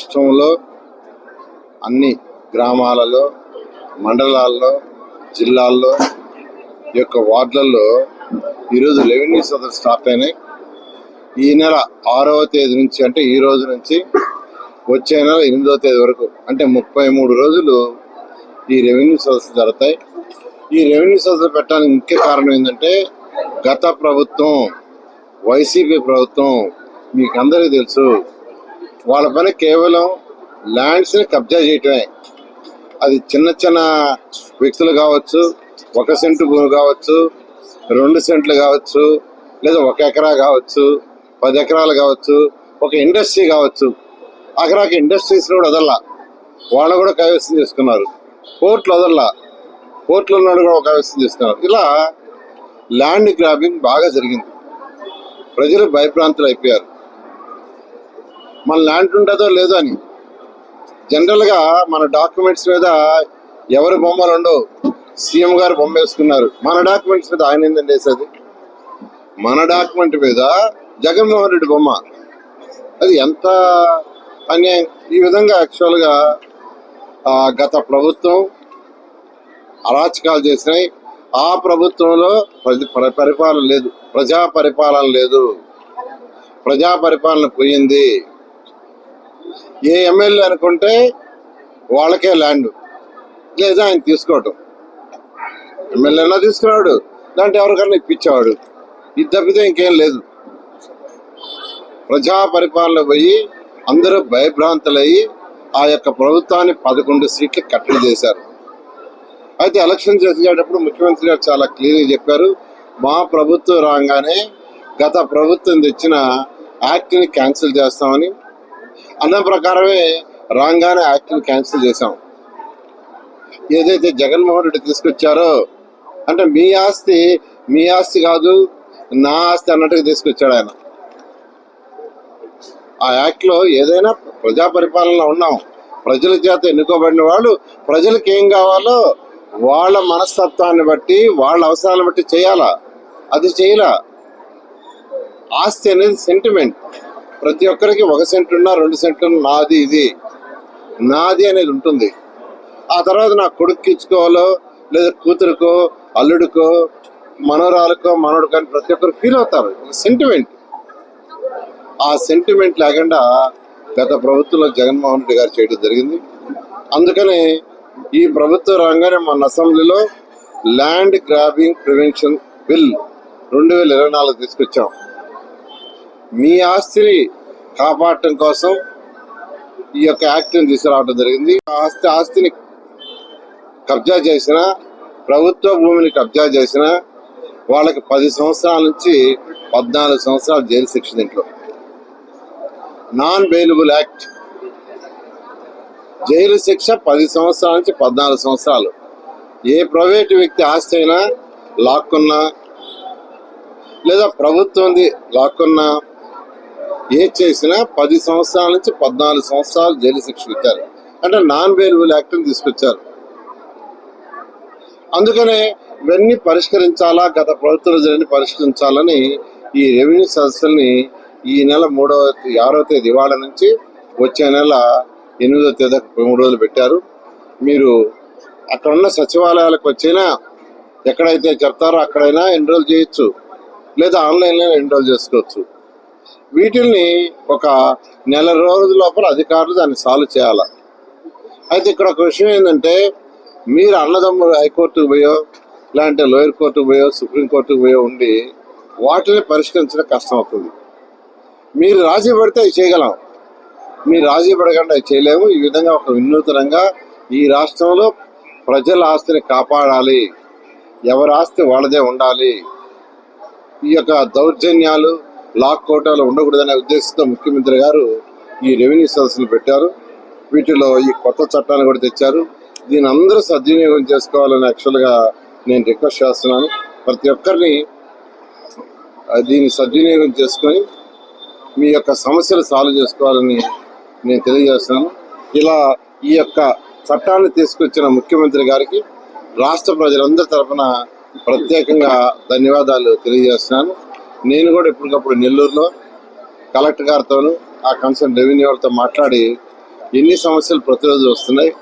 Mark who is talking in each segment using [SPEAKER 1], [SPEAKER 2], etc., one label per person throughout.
[SPEAKER 1] రాష్ట్రంలో అన్ని గ్రామాలలో మండలాల్లో జిల్లాల్లో ఈ యొక్క వార్డులలో ఈరోజు రెవెన్యూ సదస్సు స్టార్ట్ అయినాయి. ఈ నెల ఆరవ తేదీ నుంచి అంటే ఈ రోజు నుంచి వచ్చే నెల ఎనిమిదవ తేదీ వరకు అంటే ముప్పై మూడు రోజులు ఈ రెవెన్యూ సదస్సు జరుగుతాయి. ఈ రెవెన్యూ సదస్సు పెట్టడానికి ముఖ్య కారణం ఏంటంటే గత ప్రభుత్వం వైసీపీ ప్రభుత్వం మీకు అందరికీ తెలుసు వాళ్ళ పని కేవలం ల్యాండ్స్ని కబ్జా చేయటమే. అది చిన్న చిన్న వ్యక్తులు కావచ్చు ఒక సెంటు భూమి కావచ్చు రెండు సెంట్లు కావచ్చు లేదా ఒక ఎకరా కావచ్చు పది ఎకరాలు కావచ్చు ఒక ఇండస్ట్రీ కావచ్చు. అక్కడికి ఇండస్ట్రీస్ కూడా వదల్లా. వాళ్ళు కూడా కైవసం చేసుకున్నారు. కోర్టులు వదల్లా. కోర్టులు ఉన్నాడు కూడా కైవసం చేసుకున్నారు. ఇలా ల్యాండ్ గ్రాబింగ్ బాగా జరిగింది. ప్రజలు భయప్రాంతులు అయిపోయారు. మన ల్యాండ్ ఉంటుందో లేదో అని. జనరల్గా మన డాక్యుమెంట్స్ మీద ఎవరి బొమ్మలు ఉండవు. సీఎం గారు బొమ్మ వేసుకున్నారు. మన డాక్యుమెంట్స్ మీద ఆయన ఏంటండి వేసేది? మన డాక్యుమెంట్ మీద జగన్మోహన్ రెడ్డి బొమ్మ. అది ఎంత అన్యాయం? ఈ విధంగా యాక్చువల్గా గత ప్రభుత్వం అరాచకాలు చేసినాయి. ఆ ప్రభుత్వంలో ప్రజ పరి- పరిపాలన లేదు. ప్రజా పరిపాలన లేదు. ప్రజా పరిపాలన పోయింది. ఏ ఎమ్మెల్యే అనుకుంటే వాళ్ళకే ల్యాండ్. లేదా ఆయన తీసుకోవటం. ఎమ్మెల్యేనా తీసుకున్నాడు దాంట్లో ఎవరికన్నా ఇప్పించేవాడు. ఇది తప్పితే ఇంకేం లేదు. ప్రజా పరిపాలన పోయి అందరూ భయభ్రాంతులయ్యి ఆ యొక్క ప్రభుత్వాన్ని పదకొండు సీట్లు కట్టడి చేశారు. అయితే ఎలక్షన్ చేసేటప్పుడు ముఖ్యమంత్రి గారు చాలా క్లియర్గా చెప్పారు మా ప్రభుత్వం రాగానే గత ప్రభుత్వం తెచ్చిన యాక్ట్ని క్యాన్సిల్ చేస్తామని అన్న ప్రకారమే రాగానే యాక్ట్ని క్యాన్సిల్ చేశాం. ఏదైతే జగన్మోహన్ రెడ్డి తీసుకొచ్చారో అంటే మీ ఆస్తి మీ ఆస్తి కాదు నా ఆస్తి అన్నట్టుగా తీసుకొచ్చాడు ఆయన. ఆ యాక్ట్లో ఏదైనా ప్రజా పరిపాలనలో ఉన్నాం. ప్రజల చేత ఎన్నుకోబడిన వాళ్ళు ప్రజలకు ఏం కావాలో వాళ్ళ మనస్తత్వాన్ని బట్టి వాళ్ళ అవసరాలను బట్టి చేయాలా? అది చేయాల? ఆస్తి అనేది సెంటిమెంట్ ప్రతి ఒక్కరికి ఒక సెంట్ ఉన్నా రెండు సెంట్లు నాది ఇది. నాది అనేది ఉంటుంది. ఆ తర్వాత నా కొడుకు ఇచ్చుకోవాలో లేదా కూతురుకో అల్లుడికో మనోరాలకో మనవడికో అని ప్రతి ఒక్కరు ఫీల్ అవుతారు. సెంటిమెంట్ ఆ సెంటిమెంట్ లేకుండా గత ప్రభుత్వంలో జగన్మోహన్ రెడ్డి గారు చేయడం జరిగింది. అందుకనే ఈ ప్రభుత్వ రంగానే మన అసెంబ్లీలో ల్యాండ్ గ్రాబింగ్ ప్రివెన్షన్ బిల్ రెండు వేల ఇరవై నాలుగు తీసుకొచ్చాం. మీ ఆస్తిని కాపాడటం కోసం ఈ యొక్క యాక్ట్ని తీసుకురావడం జరిగింది. ఆస్తి ఆస్తిని కబ్జా చేసిన ప్రభుత్వ భూమిని కబ్జా చేసిన వాళ్ళకి పది సంవత్సరాల నుంచి పద్నాలుగు సంవత్సరాలు జైలు శిక్ష దీంట్లో. నాన్ బెయిలబుల్ యాక్ట్ జైలు శిక్ష పది సంవత్సరాల నుంచి పద్నాలుగు సంవత్సరాలు. ఏ ప్రైవేటు వ్యక్తి ఆస్తి అయినా లాక్కున్నా లేదా ప్రభుత్వంది లాక్కున్నా ఏ చేసినా పది సంవత్సరాల నుంచి పద్నాలుగు సంవత్సరాలు జైలు శిక్ష ఇచ్చారు అంటే నాన్ బెయిలబుల్ యాక్ట్ని తీసుకొచ్చారు. అందుకనే ఇవన్నీ పరిష్కరించాలా గత ప్రభుత్వం జరిగిన పరిష్కరించాలని ఈ రెవెన్యూ సదస్సుల్ని ఈ నెల మూడవ ఆరో తేదీ ఇవాళ నుంచి వచ్చే నెల ఎనిమిదో తేదీ మూడు రోజులు పెట్టారు. మీరు అక్కడ ఉన్న సచివాలయాలకు వచ్చినా ఎక్కడైతే చెప్తారో అక్కడైనా ఎన్రోల్ చేయొచ్చు. లేదా ఆన్లైన్లో ఎన్రోల్ చేసుకోవచ్చు. వీటిల్ని ఒక నెల రోజుల లోపల అధికారులు దాన్ని సాల్వ్ చేయాలి? అయితే ఇక్కడ ఒక విషయం ఏంటంటే మీరు అన్నదమ్ములు హైకోర్టుకు పోయో లేదంటే లోయర్ కోర్టుకు పోయో సుప్రీంకోర్టుకు పోయో ఉండి వాటిని పరిష్కరించడం కష్టం అవుతుంది. మీరు రాజీ పడితే అవి చేయగలం. మీరు రాజీ పడకుండా చేయలేము. ఈ విధంగా ఒక వినూతనంగా ఈ రాష్ట్రంలో ప్రజల ఆస్తిని కాపాడాలి. ఎవరి ఆస్తి వాళ్ళదే ఉండాలి. ఈ యొక్క దౌర్జన్యాలు లాక్ కోటాలు ఉండకూడదనే ఉద్దేశంతో ముఖ్యమంత్రి గారు ఈ రెవెన్యూ సదస్సులు పెట్టారు. వీటిలో ఈ కొత్త చట్టాన్ని కూడా తెచ్చారు. దీని అందరూ సద్వినియోగం చేసుకోవాలని యాక్చువల్గా నేను రిక్వెస్ట్ చేస్తున్నాను. ప్రతి ఒక్కరిని దీన్ని సద్వినియోగం చేసుకొని మీ యొక్క సమస్యలు సాల్వ్ చేసుకోవాలని నేను తెలియజేస్తున్నాను. ఇలా ఈ యొక్క చట్టాన్ని తీసుకొచ్చిన ముఖ్యమంత్రి గారికి రాష్ట్ర ప్రజలందరి తరఫున ప్రత్యేకంగా ధన్యవాదాలు తెలియజేస్తున్నాను. నేను కూడా ఎప్పటికప్పుడు నెల్లూరులో కలెక్టర్ గారితోనూ ఆ కన్సర్న్ రెవెన్యూ వాళ్ళతో మాట్లాడి ఎన్ని సమస్యలు ప్రతిరోజు వస్తున్నాయి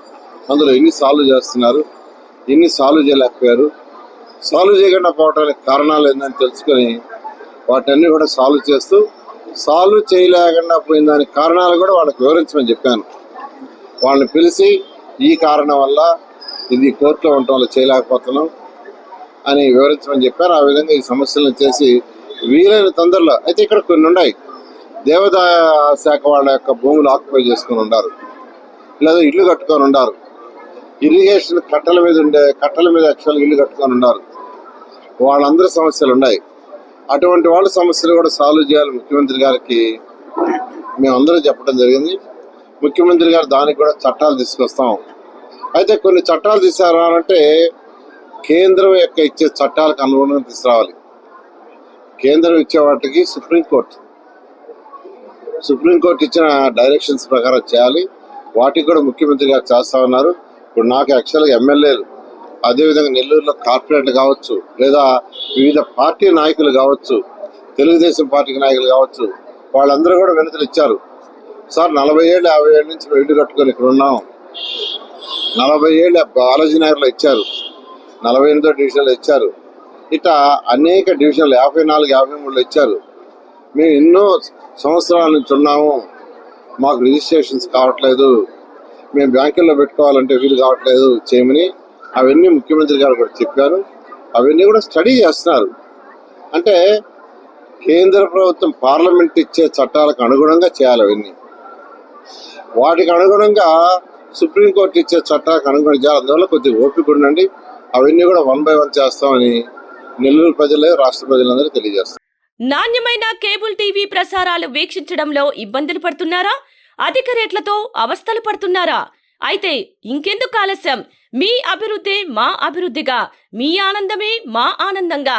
[SPEAKER 1] అందులో ఎన్ని సాల్వ్ చేస్తున్నారు ఎన్ని సాల్వ్ చేయలేకపోయారు సాల్వ్ చేయకుండా పోవడానికి కారణాలు ఏందని తెలుసుకొని వాటన్ని కూడా సాల్వ్ చేస్తూ సాల్వ్ చేయలేకుండా పోయిన దానికి కారణాలు కూడా వాళ్ళకి వివరించమని చెప్పాను. వాళ్ళని పిలిచి ఈ కారణం వల్ల ఇది కోర్టులో ఉండటం వల్ల చేయలేకపోతున్నాం అని వివరించమని చెప్పారు ఆ విధంగా ఈ సమస్యలను చేసి వీలైన తొందరలో. అయితే ఇక్కడ కొన్ని ఉన్నాయి. దేవదాయ శాఖ వాళ్ళ యొక్క భూములు ఆక్యుపై చేసుకుని ఉన్నారు లేదా ఇల్లు కట్టుకొని ఉన్నారు ఇరిగేషన్ కట్టల మీద ఉండే కట్టల మీద యాక్చువల్గా ఇల్లు కట్టుకొని ఉన్నారు వాళ్ళందరి సమస్యలు ఉన్నాయి. అటువంటి వాళ్ళ సమస్యలు కూడా సాల్వ్ చేయాలి ముఖ్యమంత్రి గారికి. మేమందరూ చెప్పడం జరిగింది. ముఖ్యమంత్రి గారు దానికి కూడా చట్టాలు తీసుకొస్తాం. అయితే కొన్ని చట్టాలు తీసుకురావాలంటే కేంద్రం యొక్క ఇచ్చే చట్టాలకు అనుగుణంగా తీసుకురావాలి. కేంద్రం ఇచ్చే వాటికి సుప్రీంకోర్టు సుప్రీంకోర్టు ఇచ్చిన డైరెక్షన్స్ ప్రకారం చేయాలి. వాటికి కూడా ముఖ్యమంత్రి గారు చేస్తా ఉన్నారు. ఇప్పుడు నాకు యాక్చువల్గా ఎమ్మెల్యేలు అదేవిధంగా నెల్లూరులో కార్పొరేట్ కావచ్చు లేదా వివిధ పార్టీ నాయకులు కావచ్చు తెలుగుదేశం పార్టీ నాయకులు కావచ్చు వాళ్ళందరూ కూడా వినతులు ఇచ్చారు. సార్ నలభై ఏళ్ళు యాభై ఏళ్ళ నుంచి ఇల్లు కట్టుకొని ఇక్కడ ఉన్నాం. నలభై ఏళ్ళు బాలాజీ నగర్లో ఇచ్చారు. నలభై ఎనిమిదో డివిజన్లో ఇచ్చారు. ఇట అనేక డివిజన్లు యాభై నాలుగు యాభై మూడులో ఇచ్చారు. మేము ఎన్నో సంవత్సరాల నుంచి ఉన్నాము. మాకు రిజిస్ట్రేషన్స్ కావట్లేదు. మేము బ్యాంకుల్లో పెట్టుకోవాలంటే వీలు కావట్లేదు చేయమని అవన్నీ ముఖ్యమంత్రి గారు కూడా చెప్పారు. అవన్నీ కూడా స్టడీ చేస్తున్నారు. అంటే కేంద్ర ప్రభుత్వం పార్లమెంట్ ఇచ్చే చట్టాలకు అనుగుణంగా చేయాలి అవన్నీ. వాటికి అనుగుణంగా సుప్రీంకోర్టు ఇచ్చే చట్టాలకు అనుగుణంగా చేయాలి. అందువల్ల కొద్దిగా ఓపిక ఉండండి. అవన్నీ కూడా వన్ బై వన్ చేస్తామని నెల్లూరు ప్రజలే రాష్ట్ర ప్రజలందరూ తెలియజేస్తారు.
[SPEAKER 2] నాణ్యమైన కేబుల్ టీవీ ప్రసారాలు వీక్షించడంలో ఇబ్బందులు పడుతున్నారా? అధిక రేట్లతో అవస్థలు పడుతున్నారా? అయితే ఇంకెందుకు ఆలస్యం? మీ అభివృద్ధి మా అభివృద్ధిగా మీ ఆనందమే మా ఆనందంగా.